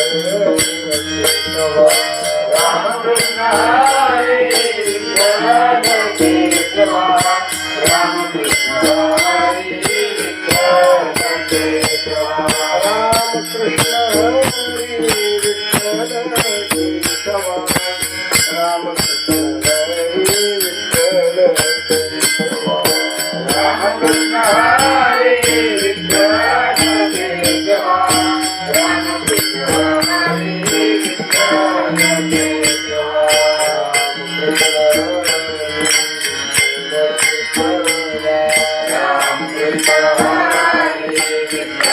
Thank Krishna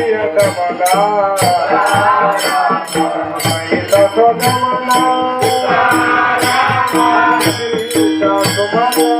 প্রিয় কমলা কমলা কমলা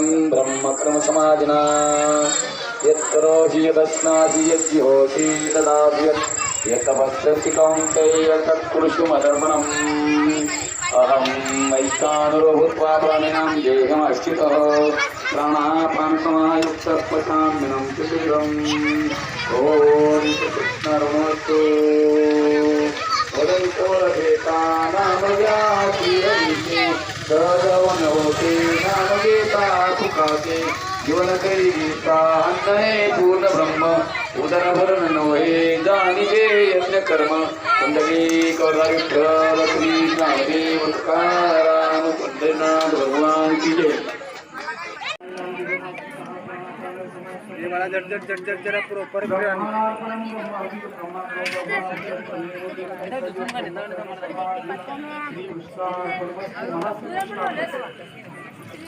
गन्तव्यं ब्रह्मक्रमसमाधिना। यत्करोषि यदश्नासि यद्योषि तदापि यत् यत्तपस्यसि कौन्तेय तत्कुरुषु मदर्पणम् अहं वैश्वानरो भूत्वा प्राणिनां देहमश्चितः। प्राणापानसमायुक्तः पशाम्यनं शरीरम् ॐ कृष्णर्मस्तु तुकाते जीवन करी गीता अन्नहे पूर्ण ब्रह्म. उदर भरण नवहे जाणिजे यज्ञ कर्म. कुंडली कौरा विठ्ठल श्री नामदेव तुकाराम पंढरीनाथ भगवान की जय. मला जट जट जरा प्रॉपर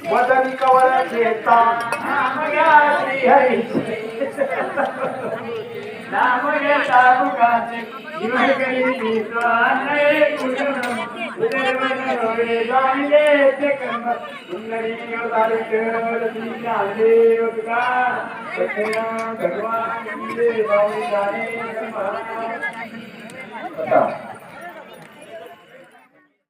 मदन कवर घेता नाम घ्या श्री हरीचे नाम घेता मुखाचे जीवन करी विश्वाने कुजन उदर बनवे जाणले ते कर्म सुंदरी केवल लक्ष्मी देव तुका सत्या भगवान देव जाणे आता